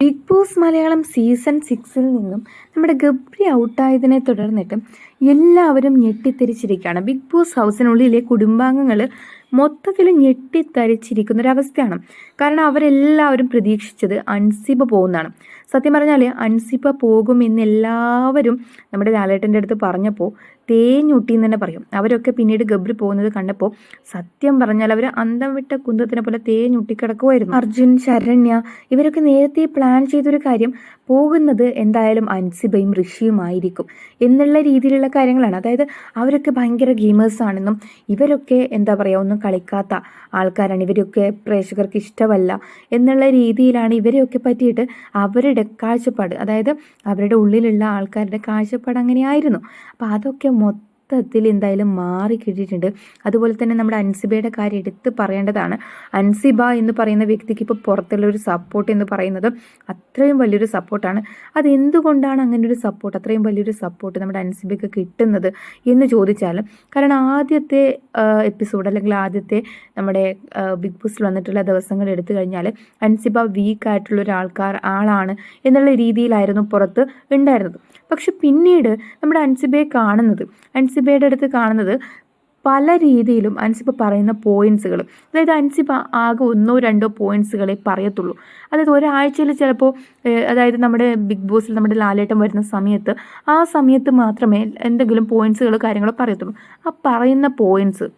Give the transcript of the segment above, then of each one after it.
Big boss Malayalam season സിക്സിൽ നിന്നും നമ്മുടെ ഗബ്രി ഔട്ടായതിനെ തുടർന്നിട്ട് എല്ലാവരും ഞെട്ടിത്തെരിച്ചിരിക്കുകയാണ് ബിഗ് ബോസ് ഹൗസിനുള്ളിലെ കുടുംബാംഗങ്ങൾ മൊത്തത്തിൽ ഞെട്ടിത്തരിച്ചിരിക്കുന്ന ഒരവസ്ഥയാണ് കാരണം അവരെല്ലാവരും പ്രതീക്ഷിച്ചത് അൻസിബ പോകുന്നതാണ്. സത്യം പറഞ്ഞാൽ അൻസിബ പോകുമെന്ന് എല്ലാവരും നമ്മുടെ ലാലേട്ടന്റെ അടുത്ത് പറഞ്ഞപ്പോൾ തേഞ്ഞൊട്ടി എന്ന് തന്നെ പറയും. അവരൊക്കെ പിന്നീട് ഗബ്രി പോകുന്നത് കണ്ടപ്പോൾ സത്യം പറഞ്ഞാൽ അവർ അന്തം വിട്ട കുന്തത്തിനെ പോലെ തേഞ്ഞൂട്ടിക്കിടക്കുമായിരുന്നു അർജുൻ ശരണ്യ ഇവരൊക്കെ നേരത്തെ പ്ലാൻ ചെയ്തൊരു കാര്യം പോകുന്നത് എന്തായാലും അൻസിബയും ഋഷിയുമായിരിക്കും എന്നുള്ള രീതിയിലുള്ള കാര്യങ്ങളാണ്. അതായത് അവരൊക്കെ ഭയങ്കര ഗെയിമേഴ്സ് ആണെന്നും ഇവരൊക്കെ എന്താ പറയുക ഒന്നും കളിക്കാത്ത ആൾക്കാരാണ്. ഇവരൊക്കെ പ്രേക്ഷകർക്ക് ഇഷ്ടമല്ല എന്നുള്ള രീതിയിലാണ് ഇവരെയൊക്കെ പറ്റിയിട്ട് അവരുടെ കാഴ്ചപ്പാട്. അതായത് അവരുടെ ഉള്ളിലുള്ള ആൾക്കാരുടെ കാഴ്ചപ്പാട് അങ്ങനെയായിരുന്നു. അപ്പോൾ അതൊക്കെ Будемо മൊത്തത്തിൽ എന്തായാലും മാറി കിട്ടിയിട്ടുണ്ട്. അതുപോലെ തന്നെ നമ്മുടെ അൻസിബയുടെ കാര്യം എടുത്ത് പറയേണ്ടതാണ്. അൻസിബ എന്ന് പറയുന്ന വ്യക്തിക്ക് ഇപ്പോൾ പുറത്തുള്ള ഒരു സപ്പോർട്ട് എന്ന് പറയുന്നത് അത്രയും വലിയൊരു സപ്പോർട്ടാണ് അതെന്തുകൊണ്ടാണ് അങ്ങനെ ഒരു സപ്പോർട്ട് അത്രയും വലിയൊരു സപ്പോർട്ട് നമ്മുടെ അൻസിബയ്ക്ക് കിട്ടുന്നത് എന്ന് ചോദിച്ചാൽ കാരണം ആദ്യത്തെ എപ്പിസോഡ് അല്ലെങ്കിൽ ആദ്യത്തെ നമ്മുടെ ബിഗ് ബോസിൽ വന്നിട്ടുള്ള ദിവസങ്ങൾ എടുത്തു കഴിഞ്ഞാൽ അൻസിബ വീക്ക് ആയിട്ടുള്ള ഒരാൾക്കാർ ആളാണ് എന്നുള്ള രീതിയിലായിരുന്നു പുറത്ത് ഉണ്ടായിരുന്നത്. പക്ഷെ പിന്നീട് നമ്മുടെ അൻസിബയെ കാണുന്നത്. അൻസിബയുടെ അടുത്ത് കാണുന്നത് പല രീതിയിലും അൻസിബ പറയുന്ന പോയിന്റ്സുകൾ അതായത് അൻസിബ ആകെ ഒന്നോ രണ്ടോ പോയിന്റ്സുകളെ പറയത്തുള്ളൂ. അതായത് ഒരാഴ്ചയിൽ ചിലപ്പോൾ അതായത് നമ്മുടെ ബിഗ് ബോസിൽ നമ്മുടെ ലാലേട്ടം വരുന്ന സമയത്ത് ആ സമയത്ത് മാത്രമേ എന്തെങ്കിലും പോയിന്റ്സുകൾ കാര്യങ്ങളോ പറയത്തുള്ളൂ. ആ പറയുന്ന പോയിന്റ്സ്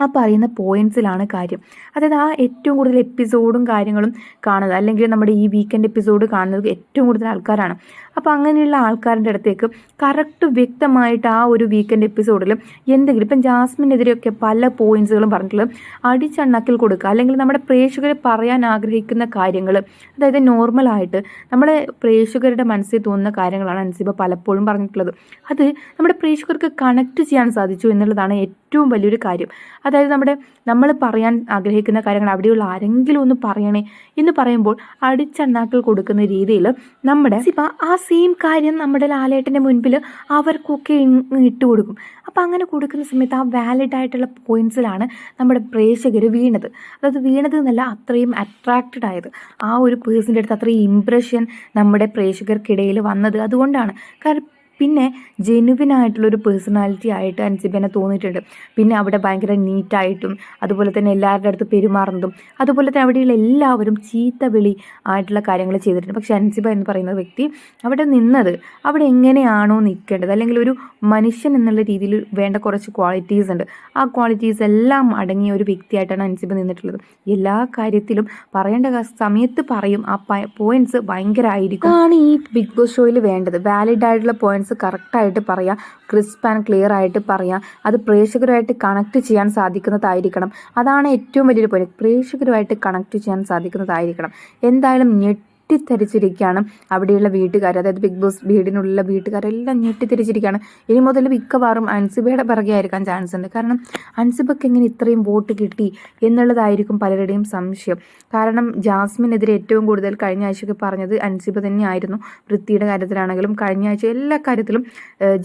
ആ പറയുന്ന പോയിന്റ്സിലാണ് കാര്യം. അതായത് ആ ഏറ്റവും കൂടുതൽ എപ്പിസോഡും കാര്യങ്ങളും കാണുന്നത് അല്ലെങ്കിൽ നമ്മുടെ ഈ വീക്കെൻഡ് എപ്പിസോഡ് കാണുന്നത് ഏറ്റവും കൂടുതൽ ആൾക്കാരാണ്. അപ്പോൾ അങ്ങനെയുള്ള ആൾക്കാരുടെ അടുത്തേക്ക് കറക്റ്റ് വ്യക്തമായിട്ട് ആ ഒരു വീക്കെൻഡ് എപ്പിസോഡിൽ എന്തെങ്കിലും ഇപ്പം ജാസ്മിനെതിരെയൊക്കെ പല പോയിന്റ്സുകളും പറഞ്ഞിട്ടുള്ളത് അടിച്ചണ്ണാക്കിൽ കൊടുക്കുക അല്ലെങ്കിൽ നമ്മുടെ പ്രേക്ഷകരെ പറയാൻ ആഗ്രഹിക്കുന്ന കാര്യങ്ങൾ അതായത് നോർമലായിട്ട് നമ്മുടെ പ്രേക്ഷകരുടെ മനസ്സിൽ തോന്നുന്ന കാര്യങ്ങളാണ് അൻസിബ പലപ്പോഴും പറഞ്ഞിട്ടുള്ളത്. അത് നമ്മുടെ പ്രേക്ഷകർക്ക് കണക്ട് ചെയ്യാൻ സാധിച്ചു എന്നുള്ളതാണ് ഏറ്റവും വലിയൊരു കാര്യം. അതായത് നമ്മുടെ നമ്മൾ പറയാൻ ആഗ്രഹിക്കുന്ന കാര്യങ്ങൾ അവിടെയുള്ള ആരെങ്കിലും ഒന്ന് പറയണേ എന്ന് പറയുമ്പോൾ അടിച്ചണ്ണാക്കിൽ കൊടുക്കുന്ന രീതിയിൽ നമ്മുടെ ഇപ്പം ആ സെയിം കാര്യം നമ്മുടെ ലാലേട്ടന്റെ മുൻപിൽ അവർക്കൊക്കെ ഇട്ട് കൊടുക്കും. അപ്പോൾ അങ്ങനെ കൊടുക്കുന്ന സമയത്ത് ആ വാലിഡ് ആയിട്ടുള്ള പോയിൻസിലാണ് നമ്മുടെ പ്രേക്ഷകർ വീണത്. അതായത് വീണത് എന്നല്ല അത്രയും അട്രാക്റ്റഡ് ആയത്. ആ ഒരു പേഴ്സന്റെ അടുത്ത് അത്രയും ഇമ്പ്രഷൻ നമ്മുടെ പ്രേക്ഷകർക്കിടയിൽ വന്നത്. അതുകൊണ്ടാണ്. കാരണം പിന്നെ ജെനുവിൻ ആയിട്ടുള്ളൊരു പേഴ്സണാലിറ്റി ആയിട്ട് അൻസിബനെ തോന്നിയിട്ടുണ്ട്. പിന്നെ അവിടെ ഭയങ്കര നീറ്റായിട്ടും അതുപോലെ തന്നെ എല്ലാവരുടെ അടുത്ത് പെരുമാറുന്നതും അതുപോലെ തന്നെ അവിടെയുള്ള എല്ലാവരും ചീത്ത വിളി ആയിട്ടുള്ള കാര്യങ്ങൾ ചെയ്തിട്ടുണ്ട്. പക്ഷെ അൻസിബ എന്ന് പറയുന്ന വ്യക്തി അവിടെ നിന്നത് അവിടെ എങ്ങനെയാണോ നിൽക്കേണ്ടത്? അല്ലെങ്കിൽ ഒരു മനുഷ്യൻ എന്നുള്ള രീതിയിൽ വേണ്ട കുറച്ച് ക്വാളിറ്റീസ് ഉണ്ട്. ആ ക്വാളിറ്റീസ് എല്ലാം അടങ്ങിയ ഒരു വ്യക്തിയായിട്ടാണ് അൻസിബ നിന്നിട്ടുള്ളത്. എല്ലാ കാര്യത്തിലും പറയേണ്ട സമയത്ത് പറയും. ആ പോയിന്റ്സ് ഭയങ്കരമായിരിക്കും ആണ് ഈ ബിഗ് ബോസ് ഷോയിൽ വേണ്ടത്. വാലിഡ് ആയിട്ടുള്ള പോയിന്റ്സ് കറക്റ്റായിട്ട് പറയാം ക്രിസ്പ് ആൻഡ് ക്ലിയർ ആയിട്ട് പറയാം. അത് പ്രേക്ഷകരുമായിട്ട് കണക്ട് ചെയ്യാൻ സാധിക്കുന്നതായിരിക്കണം. അതാണ് ഏറ്റവും വലിയൊരു പോയിന്റ് പ്രേക്ഷകരുമായിട്ട് കണക്ട് ചെയ്യാൻ സാധിക്കുന്നതായിരിക്കണം. എന്തായാലും ഞെട്ടി ഞെട്ടിത്തെരിച്ചിരിക്കുകയാണ് അവിടെയുള്ള വീട്ടുകാർ അതായത് ബിഗ് ബോസ് വീടിനുള്ള വീട്ടുകാരെല്ലാം ഞെട്ടിത്തെരിച്ചിരിക്കുകയാണ് ഇനി മുതൽ മിക്കവാറും അൻസിബയുടെ പിറകെ ആയിരിക്കാൻ ചാൻസ് ഉണ്ട്. കാരണം അൻസിബക്ക് എങ്ങനെ ഇത്രയും വോട്ട് കിട്ടി എന്നുള്ളതായിരിക്കും പലരുടെയും സംശയം. കാരണം ജാസ്മിനെതിരെ ഏറ്റവും കൂടുതൽ കഴിഞ്ഞ ആഴ്ചയൊക്കെ പറഞ്ഞത് അൻസിബ തന്നെയായിരുന്നു. വൃത്തിയുടെ കാര്യത്തിലാണെങ്കിലും കഴിഞ്ഞ ആഴ്ച എല്ലാ കാര്യത്തിലും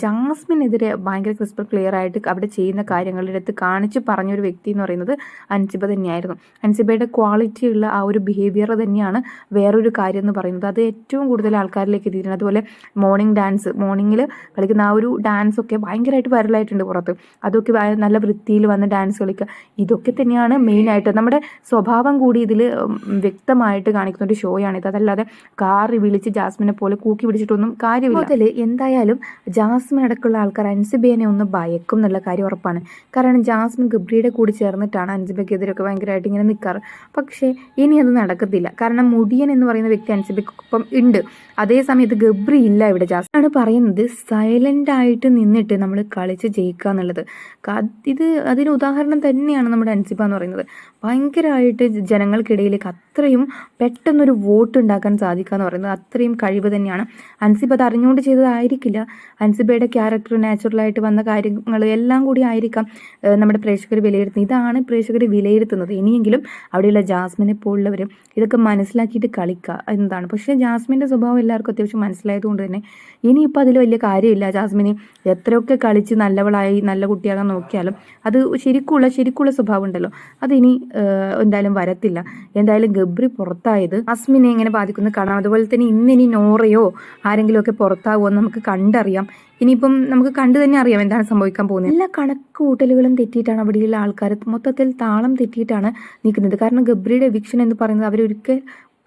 ജാസ്മിനെതിരെ ഭയങ്കര ക്രിസ്പർ ക്ലിയർ ആയിട്ട് അവിടെ ചെയ്യുന്ന കാര്യങ്ങളുടെ അടുത്ത് കാണിച്ച് പറഞ്ഞൊരു വ്യക്തി എന്ന് പറയുന്നത് അൻസിബ തന്നെയായിരുന്നു. അൻസിബയുടെ ക്വാളിറ്റിയുള്ള ആ ഒരു ബിഹേവിയർ തന്നെയാണ് വേറൊരു കാര്യം കാര്യം എന്ന് പറയുന്നത്. അത് ഏറ്റവും കൂടുതൽ ആൾക്കാരിലേക്ക് എത്തിയിട്ടുണ്ട്. അതുപോലെ മോർണിംഗ് ഡാൻസ് മോർണിംഗിൽ കളിക്കുന്ന ആ ഒരു ഡാൻസ് ഒക്കെ ഭയങ്കരമായിട്ട് വൈറലായിട്ടുണ്ട് പുറത്ത്. അതൊക്കെ നല്ല വൃത്തിയിൽ വന്ന് ഡാൻസ് കളിക്കുക. ഇതൊക്കെ തന്നെയാണ് മെയിനായിട്ട് നമ്മുടെ സ്വഭാവം കൂടി ഇതിൽ വ്യക്തമായിട്ട് കാണിക്കുന്ന ഒരു ഷോയാണ് ഇത്. അതല്ലാതെ കാറി വിളിച്ച് ജാസ്മിനെ പോലെ കൂക്കി പിടിച്ചിട്ടൊന്നും കാര്യമില്ല. അതിൽ എന്തായാലും ജാസ്മിൻ അടക്കമുള്ള ആൾക്കാർ അൻസിബേനെ ഒന്ന് ഭയക്കും എന്നുള്ള കാര്യം ഉറപ്പാണ്. കാരണം ജാസ്മിൻ ഗബ്രിയുടെ കൂടി ചേർന്നിട്ടാണ് അൻസിബയ്ക്കെതിരൊക്കെ ഭയങ്കരമായിട്ട് ഇങ്ങനെ നിൽക്കാറ് പക്ഷേ ഇനി അത് നടക്കത്തില്ല. കാരണം മുടിയൻ എന്ന് പറയുന്ന അൻസിബയ്ക്കൊപ്പം ഉണ്ട്. അതേസമയത്ത് ഗബ്രി ഇല്ല ഇവിടെ ജാസ്മിൻ ആണ് പറയുന്നത്. സൈലന്റ് ആയിട്ട് നിന്നിട്ട് നമ്മൾ കളിച്ച് ജയിക്കുക എന്നുള്ളത്. ഇത് അതിന് ഉദാഹരണം തന്നെയാണ് നമ്മുടെ അൻസിബ എന്ന് പറയുന്നത്. ഭയങ്കരമായിട്ട് ജനങ്ങൾക്കിടയിലേക്ക് അത്രയും പെട്ടെന്നൊരു വോട്ട് ഉണ്ടാക്കാൻ സാധിക്കുക എന്ന് പറയുന്നത്. അത്രയും കഴിവ് തന്നെയാണ്. അൻസിബ അത് അറിഞ്ഞുകൊണ്ട് ചെയ്തതായിരിക്കില്ല. അൻസിബയുടെ ക്യാരക്ടർ നാച്ചുറലായിട്ട് വന്ന കാര്യങ്ങൾ എല്ലാം കൂടി ആയിരിക്കാം നമ്മുടെ പ്രേക്ഷകർ വിലയിരുത്തുന്നത്. ഇതാണ് പ്രേക്ഷകർ വിലയിരുത്തുന്നത്. ഇനിയെങ്കിലും അവിടെയുള്ള ജാസ്മിനെ പോലുള്ളവരും ഇതൊക്കെ മനസ്സിലാക്കിയിട്ട് കളിക്കുക എന്നതാണ്. പക്ഷേ ജാസ്മിന്റെ സ്വഭാവം എല്ലാവർക്കും അത്യാവശ്യം മനസ്സിലായതുകൊണ്ട് തന്നെ ഇനിയിപ്പോൾ അതിൽ വലിയ കാര്യമില്ല. ജാസ്മിന് എത്രയൊക്കെ കളിച്ച് നല്ലവളായി നല്ല കുട്ടിയാകാൻ നോക്കിയാലും അത് ശരിക്കുള്ള ശരിക്കുള്ള സ്വഭാവം ഉണ്ടല്ലോ അതിനി എന്തായാലും വരത്തില്ല. എന്തായാലും ഗബ്രി പുറത്തായത് ജാസ്മിനെ എങ്ങനെ ബാധിക്കുന്നു കാണാം. അതുപോലെ തന്നെ ഇന്നിനി നോറയോ ആരെങ്കിലുമൊക്കെ പുറത്താകുമോ എന്ന് നമുക്ക് കണ്ടറിയാം. ഇനിയിപ്പം നമുക്ക് കണ്ടു തന്നെ അറിയാം എന്താണ് സംഭവിക്കാൻ പോകുന്നത്. എല്ലാ കണക്ക് കൂട്ടലുകളും തെറ്റിയിട്ടാണ് അവിടെയുള്ള ആൾക്കാർ മൊത്തത്തിൽ താളം തെറ്റിയിട്ടാണ് നിൽക്കുന്നത്. കാരണം ഗബ്രിയുടെ എവിക്ഷൻ എന്ന് പറയുന്നത് അവരൊരിക്കൽ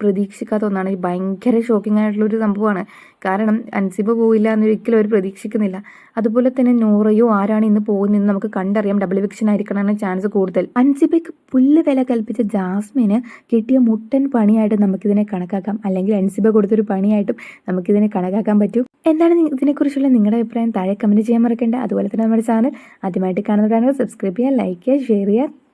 പ്രതീക്ഷിക്കാത്ത ഒന്നാണ് ഭയങ്കര ഷോക്കിംഗ് ആയിട്ടുള്ള ഒരു സംഭവമാണ്. കാരണം അൻസിബ പോയില്ല എന്നൊരിക്കലും അവർ പ്രതീക്ഷിക്കുന്നില്ല. അതുപോലെ തന്നെ നൂറയോ ആരാണ് ഇന്ന് പോകുന്നതെന്ന് നമുക്ക് കണ്ടറിയാം. ഡബിൾ വിക്ഷൻ ആയിരിക്കണമെന്ന് ചാൻസ് കൂടുതൽ. അൻസിബയ്ക്ക് പുല്ല് വില കൽപ്പിച്ച ജാസ്മിന് കിട്ടിയ മുട്ടൻ പണിയായിട്ട് നമുക്കിതിനെ കണക്കാക്കാം. അല്ലെങ്കിൽ അൻസിബ കൊടുത്തൊരു പണിയായിട്ടും നമുക്കിതിനെ കണക്കാക്കാൻ പറ്റും. എന്താണ് ഇതിനെക്കുറിച്ചുള്ള നിങ്ങളുടെ അഭിപ്രായം? താഴെ കമന്റ് ചെയ്യാൻ മറക്കണ്ട. അതുപോലെ തന്നെ നമ്മുടെ ചാനൽ ആദ്യമായിട്ട് കാണുന്നവരാണെങ്കിൽ സബ്സ്ക്രൈബ് ചെയ്യുക ലൈക്ക് ചെയ്യുക ഷെയർ ചെയ്യുക.